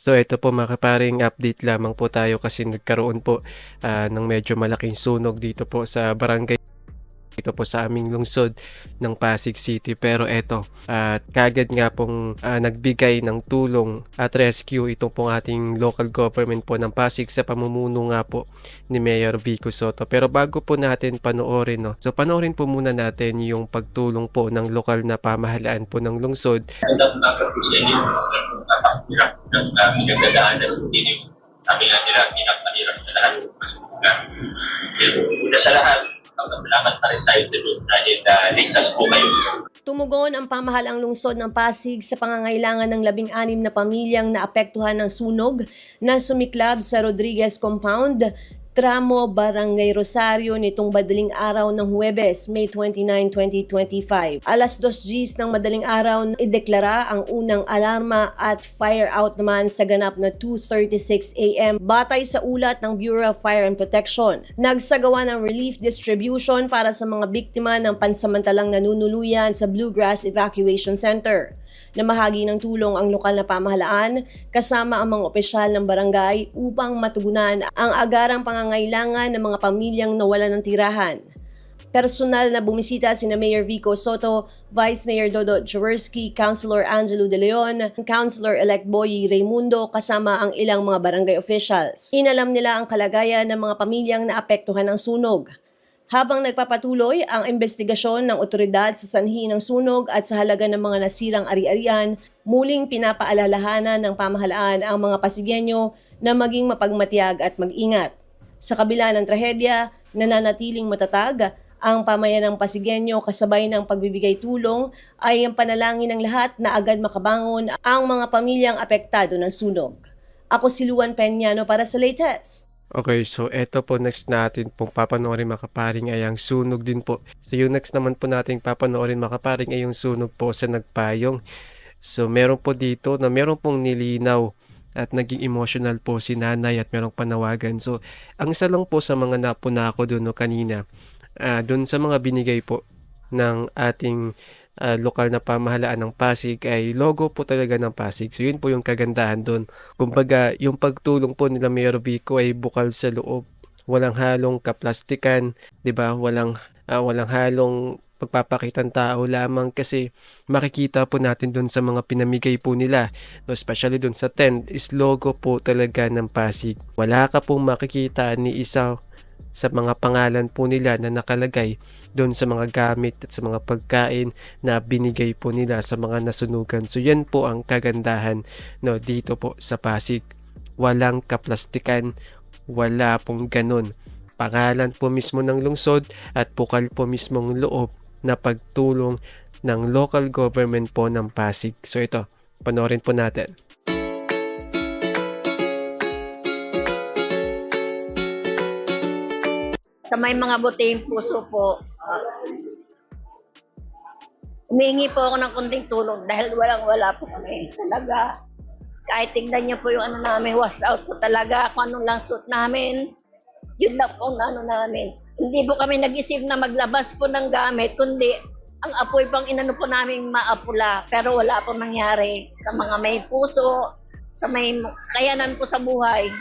So ito po mga kaparing update lamang po tayo kasi nagkaroon po ah, ng medyo malaking sunog dito po sa barangay dito po sa aming lungsod ng Pasig City. Pero eto at kagad nga pong ah, nagbigay ng tulong at rescue itong pong ating local government po ng Pasig sa pamumuno nga po ni Mayor Vico Soto. Pero bago po natin panoorin no so panoorin po muna natin yung pagtulong po ng lokal na pamahalaan po ng lungsod. Magandang umaga. Napakahirap ng uh, pinagdadaanan po din yung sabi nga nila, pinapahirap sa lahat. Una sa lahat, magpapalamat na rin tayo dito dahil uh, po kayo. Tumugon ang pamahalaang lungsod ng Pasig sa pangangailangan ng labing-anim na pamilyang naapektuhan ng sunog na sumiklab sa Rodriguez Compound, Tramo, Barangay Rosario nitong madaling araw ng Huwebes, May 29, 2025. Alas 2 Gs ng madaling araw ideklara ang unang alarma at fire out naman sa ganap na 2.36 a.m. batay sa ulat ng Bureau of Fire and Protection. Nagsagawa ng relief distribution para sa mga biktima ng pansamantalang nanunuluyan sa Bluegrass Evacuation Center. Namahagi ng tulong ang lokal na pamahalaan kasama ang mga opisyal ng barangay upang matugunan ang agarang pangangailangan ng mga pamilyang nawalan ng tirahan. Personal na bumisita sina Mayor Vico Soto, Vice Mayor Dodo Jaworski, Councilor Angelo De Leon, Councilor-elect Boy Raimundo kasama ang ilang mga barangay officials. Inalam nila ang kalagayan ng mga pamilyang naapektuhan ng sunog. Habang nagpapatuloy ang investigasyon ng otoridad sa sanhi ng sunog at sa halaga ng mga nasirang ari-arian, muling pinapaalalahanan ng pamahalaan ang mga Pasigenyo na maging mapagmatiyag at mag-ingat. Sa kabila ng trahedya, nananatiling matatag ang pamayanang Pasigenyo kasabay ng pagbibigay tulong ay ang panalangin ng lahat na agad makabangon ang mga pamilyang apektado ng sunog. Ako si Luan Peñano para sa latest. Okay, so eto po next natin pong papanoorin mga kaparing ay ang sunog din po. So yung next naman po nating papanoorin mga kaparing ay yung sunog po sa nagpayong. So meron po dito na meron pong nilinaw at naging emotional po si nanay at merong panawagan. So ang isa lang po sa mga napuna ko doon no, kanina, ah doon sa mga binigay po ng ating ah, lokal na pamahalaan ng Pasig ay logo po talaga ng Pasig. So yun po yung kagandahan doon. Kumbaga, yung pagtulong po nila Mayor Vico ay bukal sa loob. Walang halong kaplastikan, 'di ba? Walang ah, walang halong pagpapakitang tao lamang kasi makikita po natin doon sa mga pinamigay po nila, no, especially doon sa tent, is logo po talaga ng Pasig. Wala ka pong makikita ni isa sa mga pangalan po nila na nakalagay doon sa mga gamit at sa mga pagkain na binigay po nila sa mga nasunugan. So yan po ang kagandahan no dito po sa Pasig. Walang kaplastikan, wala pong ganun. Pangalan po mismo ng lungsod at bukal po mismong loob na pagtulong ng local government po ng Pasig. So ito, panoorin po natin. Sa may mga butihing puso po, uh, humingi po ako ng kunting tulong dahil walang-wala po kami. Talaga, kahit tignan niyo po yung ano namin, was out po talaga, kung anong lang suit namin, yun lang po ang ano namin. Hindi po kami nag-isip na maglabas po ng gamit, kundi ang apoy pang inano po namin maapula. Pero wala po nangyari sa mga may puso, sa may kayanan po sa buhay,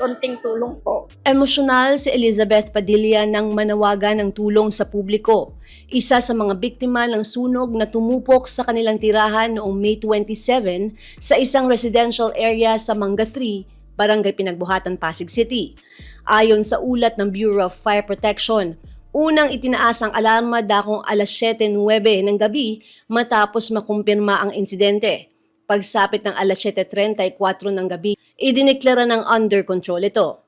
konting tulong po. Emosyonal si Elizabeth Padilla nang manawagan ng tulong sa publiko. Isa sa mga biktima ng sunog na tumupok sa kanilang tirahan noong May 27 sa isang residential area sa Manga 3, Barangay Pinagbuhatan, Pasig City. Ayon sa ulat ng Bureau of Fire Protection, unang itinaas ang alarma dakong alas 7.09 ng gabi matapos makumpirma ang insidente. Pagsapit ng alas 7.34 ng gabi, idineklara ng under control ito.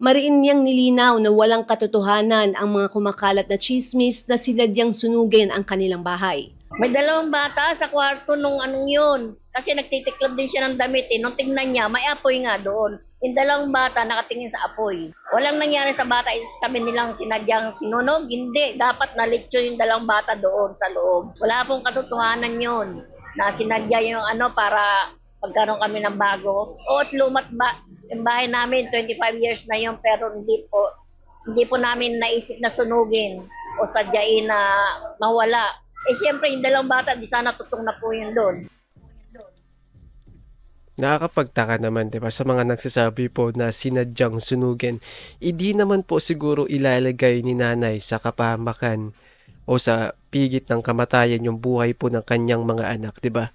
Mariin niyang nilinaw na walang katotohanan ang mga kumakalat na chismis na sinadyang sunugin ang kanilang bahay. May dalawang bata sa kwarto nung anong yun. Kasi nagtitiklab din siya ng damit eh. Nung tignan niya, may apoy nga doon. Yung dalawang bata nakatingin sa apoy. Walang nangyari sa bata, sabi nilang sinadyang sinunog. Hindi, dapat nalitso yung dalawang bata doon sa loob. Wala pong katotohanan yun na sinadya yung ano para pagkaroon kami ng bago. O at lumat ba, yung bahay namin, 25 years na yun, pero hindi po, hindi po namin naisip na sunugin o sadyain na mawala. Eh siyempre, yung dalawang bata, di sana tutong na po yun doon. Nakakapagtaka naman 'di ba sa mga nagsasabi po na sinadyang sunugin. Hindi naman po siguro ilalagay ni nanay sa kapahamakan o sa pigit ng kamatayan yung buhay po ng kanyang mga anak, 'di ba?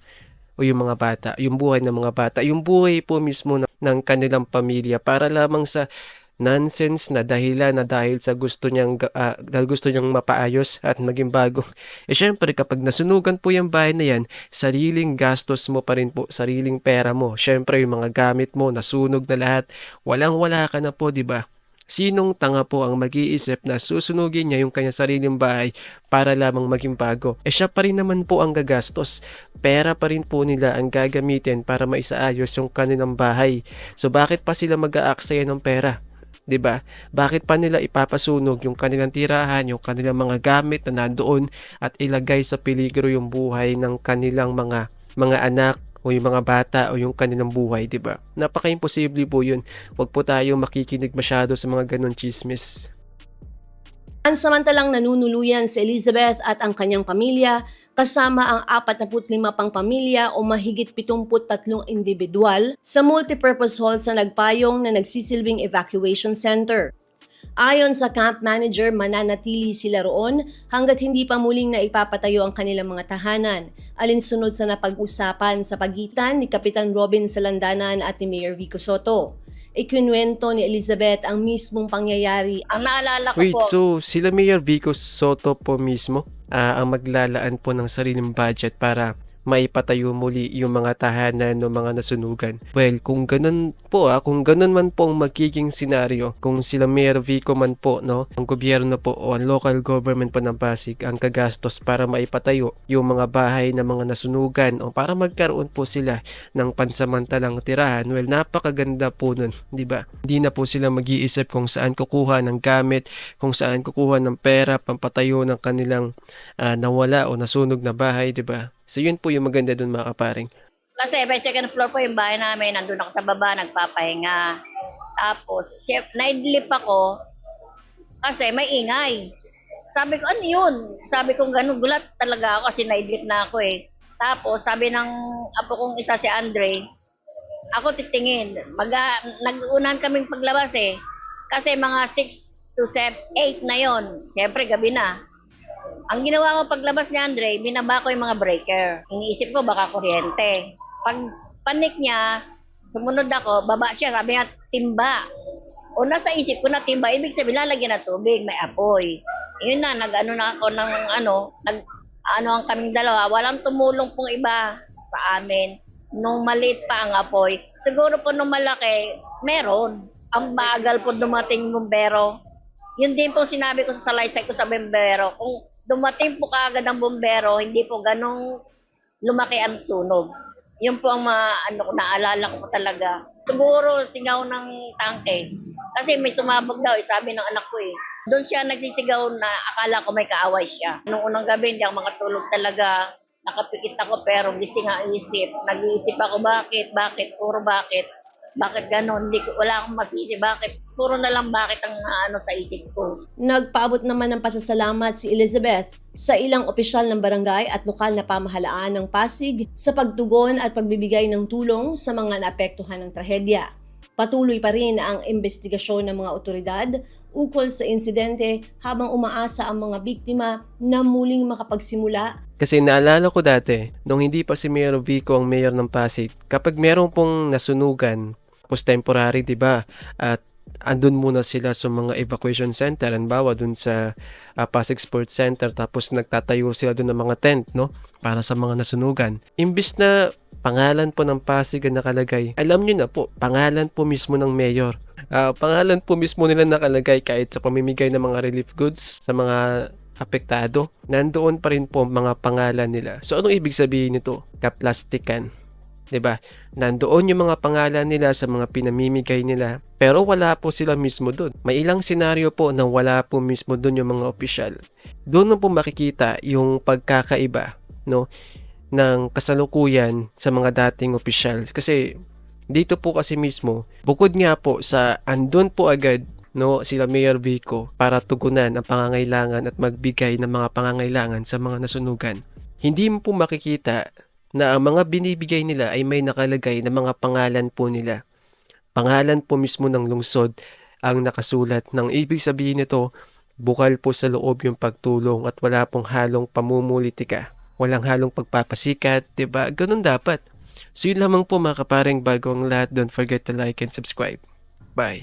O yung mga bata, yung buhay ng mga bata, yung buhay po mismo ng, ng kanilang pamilya para lamang sa nonsense na dahilan na dahil sa gusto niyang ah, dahil gusto niyang mapaayos at maging bago. Eh syempre kapag nasunugan po yung bahay na yan, sariling gastos mo pa rin po, sariling pera mo. Syempre yung mga gamit mo nasunog na lahat. Walang-wala ka na po, 'di ba? Sinong tanga po ang mag-iisip na susunugin niya yung kanyang sariling bahay para lamang maging bago? Eh siya pa rin naman po ang gagastos. Pera pa rin po nila ang gagamitin para maisaayos yung kanilang bahay. So bakit pa sila mag-aaksaya ng pera? 'di ba? Bakit pa nila ipapasunog yung kanilang tirahan, yung kanilang mga gamit na nandoon at ilagay sa peligro yung buhay ng kanilang mga mga anak o yung mga bata o yung kanilang buhay, 'di ba? Napaka-imposible po 'yun. Huwag po tayong makikinig masyado sa mga ganun chismis. Pansamantalang nanunuluyan si Elizabeth at ang kanyang pamilya kasama ang 45 pang pamilya o mahigit 73 individual sa multipurpose hall sa Nagpayong na nagsisilbing evacuation center. Ayon sa camp manager, mananatili sila roon hanggat hindi pa muling na ipapatayo ang kanilang mga tahanan, alinsunod sa napag-usapan sa pagitan ni Kapitan Robin Salandanan at ni Mayor Vico Soto. Ikinwento ni Elizabeth ang mismong pangyayari Ang naalala ko Wait, po, so sila Mayor Vico Soto po mismo ah, ang maglalaan po ng sariling budget para maipatayo muli yung mga tahanan ng mga nasunugan. Well, kung ganun po ah, kung ganun man po ang magiging senaryo, kung sila Mayor Vico man po, no, ang gobyerno po o ang local government po ng Pasig ang kagastos para maipatayo yung mga bahay ng mga nasunugan o para magkaroon po sila ng pansamantalang tirahan, well, napakaganda po nun, di ba? Hindi na po sila mag-iisip kung saan kukuha ng gamit, kung saan kukuha ng pera pampatayo ng kanilang ah, nawala o nasunog na bahay, di ba? So yun po yung maganda dun mga kaparing. kasi by second floor po yung bahay namin, nandun ako sa baba, nagpapahinga. Tapos, naidlip ako kasi may ingay. Sabi ko, ano yun? Sabi ko, ganun, gulat talaga ako kasi naidlip na ako eh. Tapos, sabi ng apo kong isa si Andre, ako titingin. Mag, nag-unahan kaming paglabas eh. Kasi mga 6 to 7, 8 na yon. Siyempre, gabi na. Ang ginawa ko paglabas ni Andre, binaba ko yung mga breaker. Iniisip ko baka kuryente. Pag panik niya, sumunod ako, baba siya, sabi niya, timba. O nasa isip ko na timba, ibig sabihin lalagyan ng tubig, may apoy. Yun na, nag-ano na ako ng ano, nag, ano ang kaming dalawa, walang tumulong pong iba sa amin. Nung maliit pa ang apoy, siguro po nung malaki, meron. Ang bagal po dumating yung bumbero. Yun din po sinabi ko sa salaysay ko sa bumbero. Kung dumating po kaagad ang bumbero, hindi po ganong lumaki ang sunog. Yun po ang mga, ano, naalala ko talaga. Siguro singaw ng tangke. Kasi may sumabog daw, eh, sabi ng anak ko eh. Doon siya nagsisigaw na akala ko may kaaway siya. Nung unang gabi, hindi ako makatulog talaga. Nakapikit ako pero gising ang isip. Nag-iisip ako, bakit, bakit, puro bakit. Bakit ganon? Hindi ko, wala akong masisi. Bakit? Puro na lang bakit ang ano sa isip ko. Nagpaabot naman ng pasasalamat si Elizabeth sa ilang opisyal ng barangay at lokal na pamahalaan ng Pasig sa pagtugon at pagbibigay ng tulong sa mga naapektuhan ng trahedya. Patuloy pa rin ang investigasyon ng mga otoridad ukol sa insidente habang umaasa ang mga biktima na muling makapagsimula Kasi naalala ko dati, nung hindi pa si Mayor Vico ang mayor ng Pasig, kapag meron pong nasunugan, tapos temporary, di ba? At andun muna sila sa mga evacuation center, halimbawa dun sa ah, Pasig Sports Center, tapos nagtatayo sila dun ng mga tent, no? Para sa mga nasunugan. Imbis na pangalan po ng Pasig ang nakalagay, alam nyo na po, pangalan po mismo ng mayor. Ah, pangalan po mismo nila nakalagay kahit sa pamimigay ng mga relief goods sa mga apektado, nandoon pa rin po mga pangalan nila. So anong ibig sabihin nito? Kaplastikan. 'Di ba? Nandoon yung mga pangalan nila sa mga pinamimigay nila, pero wala po sila mismo doon. May ilang senaryo po na wala po mismo doon yung mga opisyal. Doon po makikita yung pagkakaiba, no, ng kasalukuyan sa mga dating opisyal. Kasi dito po kasi mismo, bukod nga po sa andun po agad no sila Mayor Vico para tugunan ang pangangailangan at magbigay ng mga pangangailangan sa mga nasunugan. Hindi mo po makikita na ang mga binibigay nila ay may nakalagay na mga pangalan po nila. Pangalan po mismo ng lungsod ang nakasulat. Nang ibig sabihin nito, bukal po sa loob yung pagtulong at wala pong halong pamumulitika. Walang halong pagpapasikat, ba? Ganun dapat. So yun lamang po mga kaparing bago ang lahat. Don't forget to like and subscribe. Bye.